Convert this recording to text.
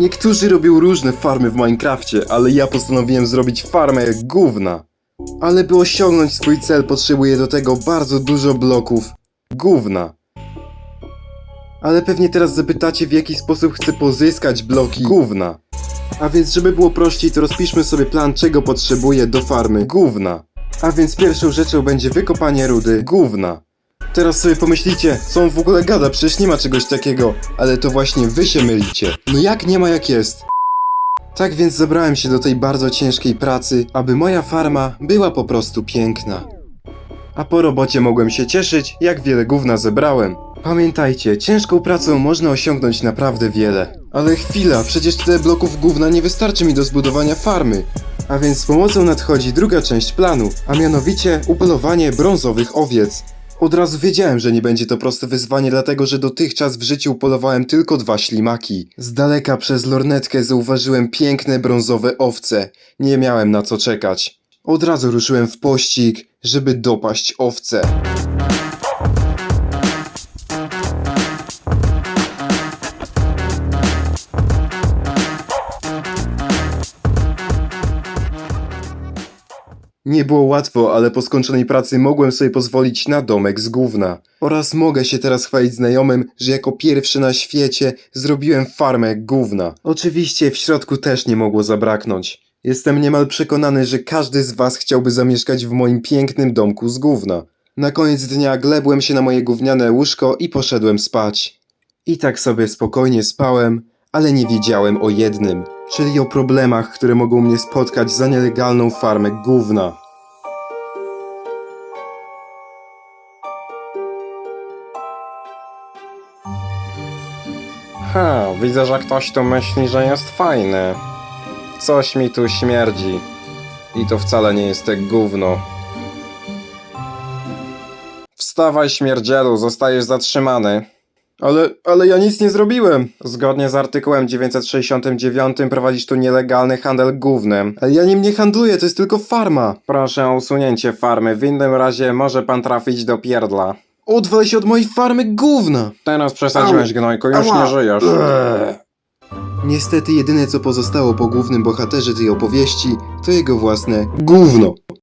Niektórzy robią różne farmy w Minecrafcie, ale ja postanowiłem zrobić farmę gówna. Ale by osiągnąć swój cel potrzebuję do tego bardzo dużo bloków gówna. Ale pewnie teraz zapytacie w jaki sposób chcę pozyskać bloki gówna. A więc żeby było prościej to rozpiszmy sobie plan czego potrzebuję do farmy gówna. A więc pierwszą rzeczą będzie wykopanie rudy gówna. Teraz sobie pomyślicie, co on w ogóle gada, przecież nie ma czegoś takiego. Ale to właśnie wy się mylicie. No jak nie ma jak jest? Tak więc zabrałem się do tej bardzo ciężkiej pracy, aby moja farma była po prostu piękna. A po robocie mogłem się cieszyć, jak wiele gówna zebrałem. Pamiętajcie, ciężką pracą można osiągnąć naprawdę wiele. Ale chwila, przecież tyle bloków gówna nie wystarczy mi do zbudowania farmy. A więc z pomocą nadchodzi druga część planu, a mianowicie upolowanie brązowych owiec. Od razu wiedziałem, że nie będzie to proste wyzwanie, dlatego że dotychczas w życiu upolowałem tylko dwa ślimaki. Z daleka przez lornetkę zauważyłem piękne brązowe owce. Nie miałem na co czekać. Od razu ruszyłem w pościg, żeby dopaść owce. Nie było łatwo, ale po skończonej pracy mogłem sobie pozwolić na domek z gówna. Oraz mogę się teraz chwalić znajomym, że jako pierwszy na świecie zrobiłem farmę gówna. Oczywiście w środku też nie mogło zabraknąć. Jestem niemal przekonany, że każdy z was chciałby zamieszkać w moim pięknym domku z gówna. Na koniec dnia glebłem się na moje gówniane łóżko i poszedłem spać. I tak sobie spokojnie spałem, ale nie wiedziałem o jednym, czyli o problemach, które mogą mnie spotkać za nielegalną farmę gówna. Ha, widzę, że ktoś tu myśli, że jest fajny. Coś mi tu śmierdzi. I to wcale nie jest te gówno. Wstawaj, śmierdzielu, zostajesz zatrzymany. Ale, ale ja nic nie zrobiłem. Zgodnie z artykułem 969 prowadzisz tu nielegalny handel gównem. Ale ja nim nie handluję, to jest tylko farma. Proszę o usunięcie farmy, w innym razie może pan trafić do pierdla. Odwal się od mojej farmy gówna. Teraz przesadziłeś, Au. gnojku, już Ała. nie żyjesz. Niestety jedyne co pozostało po głównym bohaterze tej opowieści to jego własne gówno.